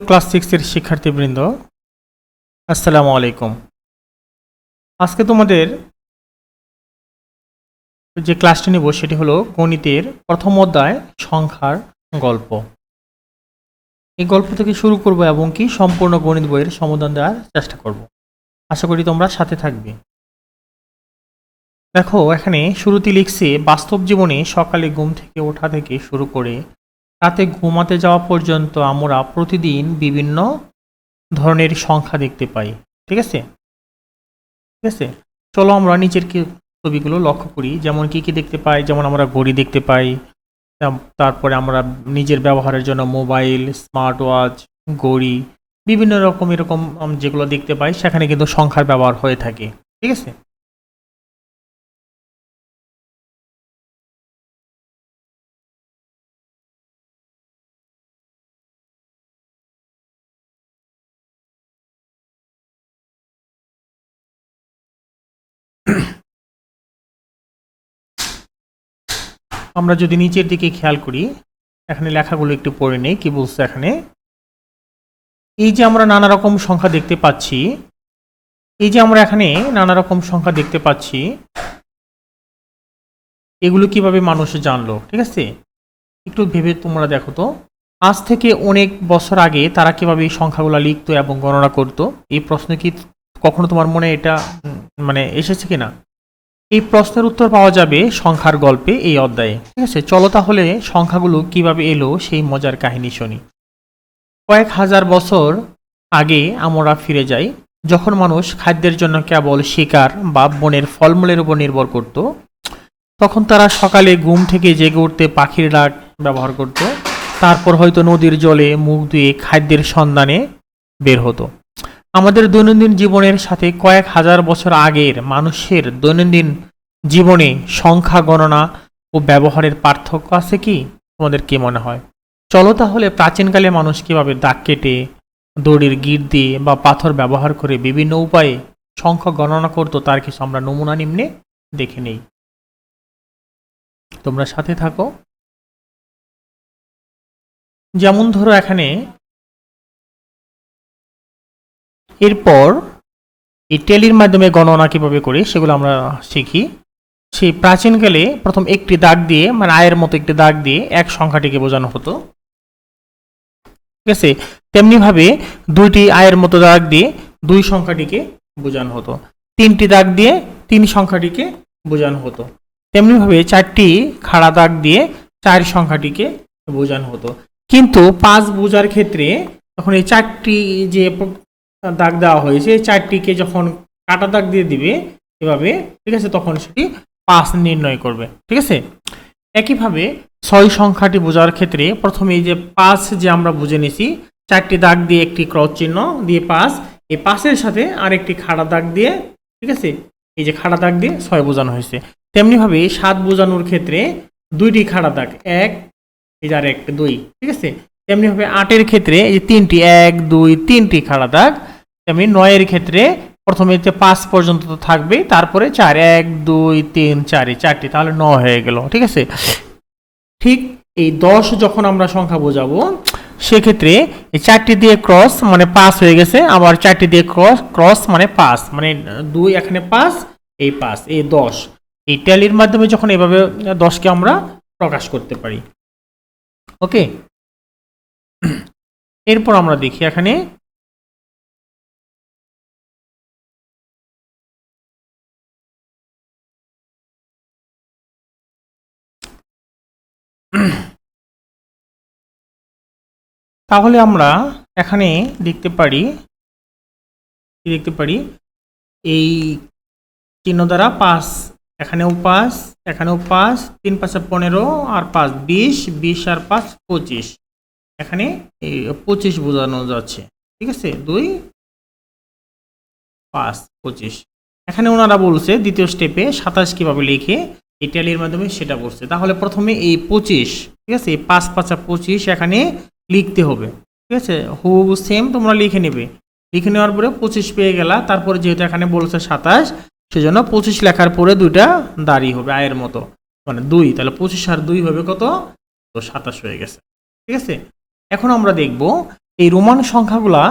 Class সিক্সের শিক্ষার্থীবৃন্দ, আসসালামু আলাইকুম। আজকে তোমাদের যে ক্লাসটি নেব সেটি হলো গণিতের প্রথম অধ্যায় সংখ্যার গল্প। এই গল্প থেকে শুরু করব এবং কি সম্পূর্ণ গণিত বইয়ের সমাধান দেওয়ার চেষ্টা করব। আশা করি তোমরা সাথে থাকবে। দেখো, এখানে শুরুতে লিখছে, বাস্তব জীবনে সকালে ঘুম থেকে ওঠা থেকে শুরু করে রাতে ঘুমাতে যাওয়া পর্যন্ত আমরা প্রতিদিন বিভিন্ন ধরনের সংখ্যা দেখতে পাই। ঠিক আছে? ঠিক আছে? চলো আমরা নিচের ছবিগুলো লক্ষ্য করি। যেমন কি কি দেখতে পাই? যেমন আমরা ঘড়ি দেখতে পাই। তারপরে আমরা নিজের ব্যবহারের জন্য মোবাইল স্মার্ট ওয়াচ ঘড়ি, বিভিন্ন রকম এরকম যেগুলো দেখতে পাই, সেখানে কিন্তু সংখ্যার ব্যবহার হয়ে থাকে। ঠিক আছে? আমরা যদি নিচের দিকে খেয়াল করি, এখানে লেখাগুলো একটু পড়ে নেই, কি বলছে এখানে? এই যে আমরা নানা রকম সংখ্যা দেখতে পাচ্ছি, এই যে আমরা এখানে নানা রকম সংখ্যা দেখতে পাচ্ছি, এগুলো কীভাবে মানুষ জানলো, ঠিক আছে? একটু ভেবে তোমরা দেখো তো। আজ থেকে অনেক বছর আগে তারা কীভাবে এই সংখ্যাগুলো লিখতো এবং গণনা করতো? এই প্রশ্ন কি কখনো তোমার মনে এটা মানে এসেছে কিনা? এই প্রশ্নের উত্তর পাওয়া যাবে সংখ্যার গল্পে এই অধ্যায়ে। ঠিক আছে, চলো তাহলে সংখ্যাগুলো কীভাবে এলো সেই মজার কাহিনী শুনি। কয়েক হাজার বছর আগে আমরা ফিরে যাই, যখন মানুষ খাদ্যের জন্য কেবল শিকার বা বনের ফলমূলের উপর নির্ভর করত, তখন তারা সকালে ঘুম থেকে জেগে উঠতে পাখির ডাক ব্যবহার করত, তারপর হয়তো নদীর জলে মুখ ধুয়ে খাদ্যের সন্ধানে বের হতো। আমাদের দৈনন্দিন জীবনের সাথে কয়েক হাজার বছর আগের মানুষের দৈনন্দিন জীবনে সংখ্যা গণনা ও ব্যবহারের পার্থক্য আছে কি? তোমাদের কি মনে হয়? চলো তাহলে প্রাচীনকালে মানুষ কীভাবে দাগ কেটে, দড়ির গিট দিয়ে বা পাথর ব্যবহার করে বিভিন্ন উপায়ে সংখ্যা গণনা করতো, তার কিছু আমরা নমুনা নিম্নে দেখে নেই। তোমরা সাথে থাকো। যেমন ধরো এখানে এরপর এই টেলির মাধ্যমে গণনা কীভাবে করি সেগুলো আমরা শিখি। সেই প্রাচীনকালে প্রথম একটি দাগ দিয়ে মানে আয়ের মতো একটি দাগ দিয়ে এক সংখ্যাটিকে বোঝানো হতো। ঠিক আছে? তেমনিভাবে দুইটি আয়ের মতো দাগ দিয়ে দুই সংখ্যাটিকে বোঝানো হতো। তিনটি দাগ দিয়ে তিন সংখ্যাটিকে বোঝানো হতো। তেমনিভাবে চারটি খাড়া দাগ দিয়ে চার সংখ্যাটিকে বোঝানো হতো। কিন্তু পাঁচ বোঝার ক্ষেত্রে তখন এই চারটি যে দাগ দেওয়া হয়েছে। এই চারটিকে যখন কাটা দাগ দিয়ে দিবে এভাবে, ঠিক আছে, তখন সেটি পাঁচ নির্ণয় করবে, ঠিক আছে? একইভাবে ছয় সংখ্যাটি বোঝার ক্ষেত্রে প্রথমে এই যে পাঁচ যে আমরা বুঝে নিছি চারটি দাগ দিয়ে একটি ক্রস চিহ্ন দিয়ে পাঁচ, এই পাঁচের সাথে আরেকটি খাড়া দাগ দিয়ে, ঠিক আছে? এই যে খাড়া দাগ দিয়ে ছয় বোঝানো হয়েছে। তেমনিভাবে সাত বোঝানোর ক্ষেত্রে দুইটি খাড়া দাগ, এক, এই আর একটা দুই, ঠিক আছে? তেমনিভাবে আটের ক্ষেত্রে এই যে তিনটি, এক, দুই, তিনটি খাড়া দাগ তেমনি নয়ের ক্ষেত্রে প্রথমে যে পাঁচ পর্যন্ত তো থাকবে তারপরে চার, এক, দুই, তিন, চারে চারটি, তাহলে ন হয়ে গেল, ঠিক আছে? ঠিক এই দশ যখন আমরা সংখ্যা বোঝাবো, সেক্ষেত্রে এই চারটি দিয়ে ক্রস মানে পাস হয়ে গেছে, আবার চারটি দিয়ে ক্রস ক্রস মানে পাস মানে দুই এখানে পাস এই পাস এই দশ। এই ট্যালির মাধ্যমে যখন এভাবে দশকে আমরা প্রকাশ করতে পারি। ওকে? এরপর আমরা দেখি এখানে তাহলে আমরা এখানে দেখতে পারি দেখতে পারি? এই চিহ্ন দ্বারা পাঁচ, এখানেও পাঁচ এখানেও পাঁচ, তিন পাঁচে পনেরো আর পাঁচ বিশ বিশ আর পাঁচ পঁচিশ। এখানে এই পঁচিশ বোঝানো যাচ্ছে, ঠিক আছে? দুই, পাঁচ, পঁচিশ। এখানে ওনারা বলছে দ্বিতীয় স্টেপে সাতাশ কীভাবে লিখে এই ট্যালির মাধ্যমে সেটা বলছে তাহলে প্রথমে এই পঁচিশ, ঠিক আছে? এই পাঁচ পাঁচা পঁচিশ এখানে লিখতে হবে, ঠিক আছে? হু সেম তোমরা লিখে নেবে। লিখে নেওয়ার পরে পঁচিশ পেয়ে গেলা, তারপরে যেহেতু এখানে বলছে সাতাশ, সেজন্য পঁচিশ লেখার পরে দুইটা দাঁড়ি হবে আয়ের মতো। মানে দুই, তাহলে পঁচিশ আর দুই হবে কত? তো সাতাশ হয়ে গেছে, ঠিক আছে? এখন আমরা দেখব এই রোমান সংখ্যাগুলা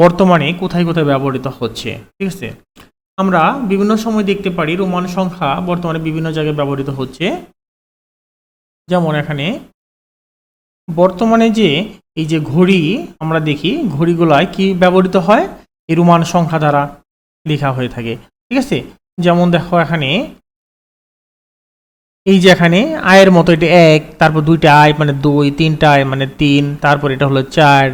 বর্তমানে কোথায় কোথায় ব্যবহৃত হচ্ছে, ঠিক আছে? আমরা বিভিন্ন সময় দেখতে পারি রোমান সংখ্যা বর্তমানে বিভিন্ন জায়গায় ব্যবহৃত হচ্ছে। যেমন এখানে বর্তমানে যে এই যে ঘড়ি আমরা দেখি, ঘড়িগুলায় কি ব্যবহৃত হয়? এই রোমান সংখ্যা দ্বারা লেখা হয়ে থাকে। ঠিক আছে? যেমন দেখো এখানে, এই যে এখানে আয়ের মতো এটা এক, তারপর দুইটা আয় মানে দুই, তিনটা আয় মানে তিন, তারপর এটা হলো চার।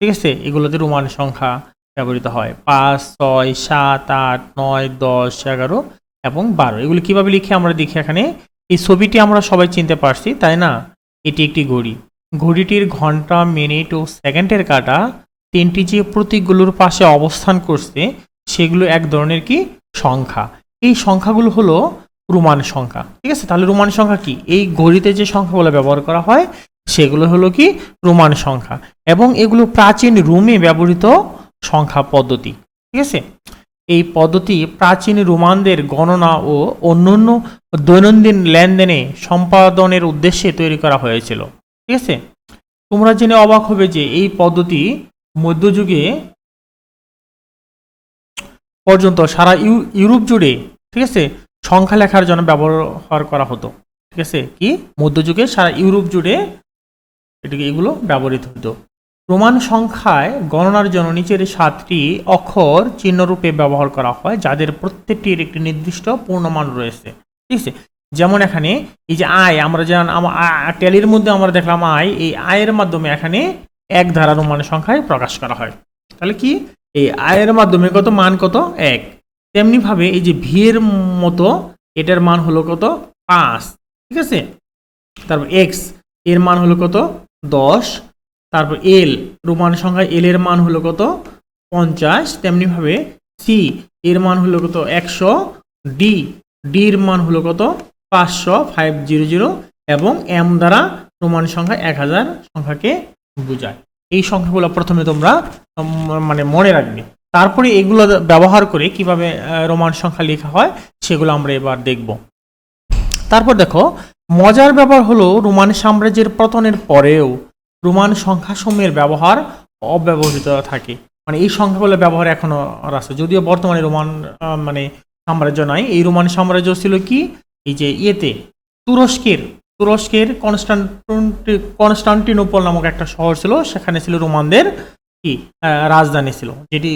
ঠিক আছে? এগুলোতে রোমান সংখ্যা ব্যবহৃত হয়। পাঁচ, ছয়, সাত, আট, নয়, দশ, এগারো এবং বারো। এগুলো কীভাবে লিখে আমরা দেখি এখানে? এই ছবিটি আমরা সবাই চিনতে পারছি, তাই না? এটি একটি ঘড়ি। ঘড়িটির ঘণ্টা, মিনিট ও সেকেন্ডের কাটা তিনটি যে প্রতীকগুলোর পাশে অবস্থান করছে, সেগুলো এক ধরনের কি? সংখ্যা। এই সংখ্যাগুলো হলো রোমান সংখ্যা। ঠিক আছে? তাহলে রোমান সংখ্যা কি? এই ঘড়িতে যে সংখ্যাগুলো ব্যবহার করা হয়, সেগুলো হলো কি? রোমান সংখ্যা। এবং এগুলো প্রাচীন রোমে ব্যবহৃত সংখ্যা পদ্ধতি। ঠিক আছে? এই পদ্ধতি প্রাচীন রোমানদের গণনা ও অন্যান্য দৈনন্দিন লেনদেনে সম্পাদনের উদ্দেশ্যে তৈরি করা হয়েছিল। ঠিক আছে? তোমরা জেনে অবাক হবে যে এই পদ্ধতি মধ্যযুগে পর্যন্ত সারা ইউ- ইউরোপ জুড়ে, ঠিক আছে, সংখ্যা লেখার জন্য ব্যবহার করা হতো। ঠিক আছে? কি? মধ্যযুগে সারা ইউরোপ জুড়ে এটিকে এগুলো ব্যবহৃত হতো। রোমান সংখ্যায় গণনার জন্য নিচের সাতটি অক্ষর চিহ্নরূপে ব্যবহার করা হয়, যাদের প্রত্যেকটির একটি নির্দিষ্ট পূর্ণমান রয়েছে। ঠিক আছে? যেমন এখানে এই যে আয়, আমরা যেমন ট্যালির মধ্যে আমরা দেখলাম আয়, এই আয়ের মাধ্যমে এখানে এক ধারা রোমান সংখ্যায় প্রকাশ করা হয়। তাহলে কি? এই আয়ের মাধ্যমে কত? মান কত? এক। তেমনি ভাবে এই যে ভি এর মতো এটার মান হলো কত? পাঁচ। ঠিক আছে? তারপর এক্স, এর মান হলো কত? দশ। তারপর এল রোমান সংখ্যা এল এর মান হলো কত? পঞ্চাশ। তেমনিভাবে সি, এর মান হলো কত? একশো। ডি, ডির মান হলো কত? পাঁচশো ফাইভ জিরো জিরো এবং এম দ্বারা রোমান সংখ্যা এক হাজার সংখ্যাকে বোঝায়। এই সংখ্যাগুলো প্রথমে তোমরা মানে মনে রাখবে। তারপরে এগুলো ব্যবহার করে কীভাবে রোমান সংখ্যা লেখা হয়, সেগুলো আমরা এবার দেখব। তারপর দেখো, মজার ব্যাপার হলো রোমান সাম্রাজ্যের পতনের পরেও রোমান সংখ্যাসমূহের ব্যবহার অব্যবহৃত থাকে। মানে এই সংখ্যাগুলো ব্যবহার এখনও আর আছে। যদিও বর্তমানে রোমান মানে সাম্রাজ্য নাই। এই রোমান সাম্রাজ্য ছিল কি? এই যে ইয়েতে, তুরস্কের তুরস্কের কনস্টান্টি, কনস্টান্টিনোপল নামক একটা শহর ছিল, সেখানে ছিল রোমানদের কি রাজধানী ছিল, যেটি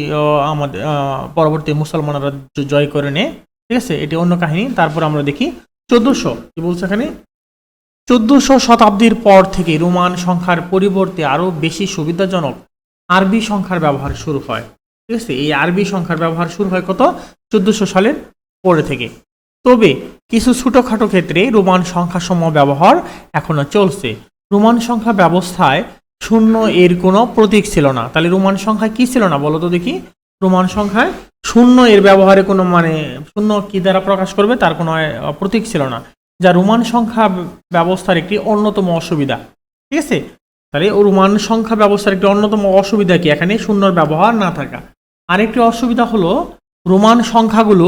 আমাদের পরবর্তী মুসলমানরা জয় করে নেয়, ঠিক আছে? এটি অন্য কাহিনী, তারপর আমরা দেখি চোদ্দশো, কি বলছে এখানে? চোদ্দশো শতাব্দীর পর থেকে রোমান সংখ্যার পরিবর্তে আরও বেশি সুবিধাজনক আরবি সংখ্যার ব্যবহার শুরু হয়, ঠিক আছে? এই আরবি সংখ্যার ব্যবহার শুরু হয় কত? চোদ্দশো সালের পরে থেকে। তবে কিছু ছোটোখাটো ক্ষেত্রে রোমান সংখ্যাসমূহ ব্যবহার এখনও চলছে। রোমান সংখ্যা ব্যবস্থায় শূন্য এর কোনো প্রতীক ছিল না। তাহলে রোমান সংখ্যা কি ছিল না বলো তো দেখি। রোমান সংখ্যায় শূন্য এর ব্যবহারে কোনো মানে শূন্য কি দ্বারা প্রকাশ করবে তার কোনো প্রতীক ছিল না। যা রোমান সংখ্যা ব্যবস্থার একটি অন্যতম অসুবিধা। ঠিক আছে? তাহলে রোমান সংখ্যা ব্যবস্থার একটি অন্যতম অসুবিধা কি? এখানে শূন্যর ব্যবহার না থাকা। আরেকটি অসুবিধা হলো রোমান সংখ্যাগুলো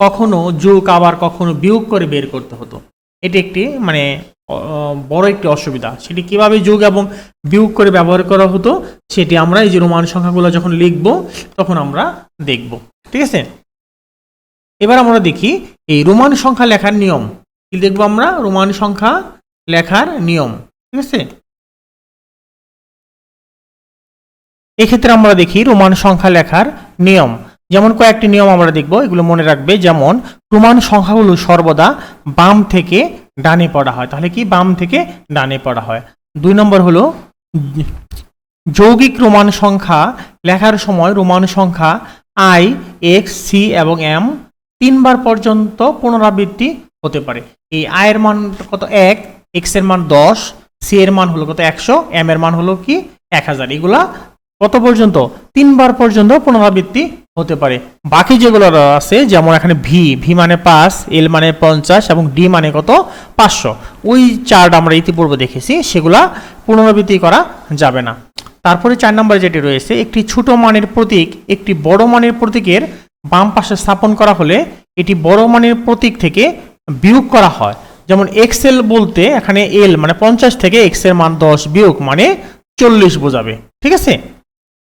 কখনো যোগ আবার কখনো বিয়োগ করে বের করতে হতো। এটি একটি মানে বড় একটি অসুবিধা। সেটি কীভাবে যোগ এবং বিয়োগ করে ব্যবহার করা হতো, সেটি আমরা এই যে রোমান সংখ্যাগুলো যখন লিখব, তখন আমরা দেখব। ঠিক আছে? এবার আমরা দেখি, এই রোমান সংখ্যা লেখার নিয়ম। কি দেখব আমরা? রোমান সংখ্যা লেখার নিয়ম। ঠিক আছে? এক্ষেত্রে আমরা দেখি রোমান সংখ্যা লেখার নিয়ম। যেমন কয়েকটি নিয়ম আমরা দেখব, এগুলো মনে রাখবে। যেমন রোমান সংখ্যাগুলো সর্বদা বাম থেকে ডানে পড়া হয়। তাহলে কি? বাম থেকে ডানে পড়া হয়। দুই নম্বর হলো, যৌগিক রোমান সংখ্যা লেখার সময় রোমান সংখ্যা আই এক্স সি এবং এম তিনবার পর্যন্ত পুনরাবৃত্তি হতে পারে। এই আয়ের মান কত? এক এক্সের মান দশ সি এর মান হলো কত? একশো এম এর মান হলো কি? এক হাজার। এগুলা কত পর্যন্ত? তিনবার পর্যন্ত পুনরাবৃত্তি হতে পারে। বাকি যেগুলো আছে, যেমন এখানে ভি ভি মানে পাঁচ এল মানে পঞ্চাশ এবং ডি মানে কত? পাঁচশো। ওই চার্ট আমরা ইতিপূর্বে দেখেছি, সেগুলা পুনরাবৃত্তি করা যাবে না। তারপরে চার নম্বরে যেটি রয়েছে, একটি ছোট মানের প্রতীক, একটি বড় মানের প্রতীকের বাম পাশে স্থাপন করা হলে এটি বড় মানের প্রতীক থেকে বিয়োগ করা হয়। যেমন এক্সেল বলতে এখানে এল মানে পঞ্চাশ থেকে এক্সের মান দশ বিয়োগ মানে চল্লিশ বোঝাবে। ঠিক আছে?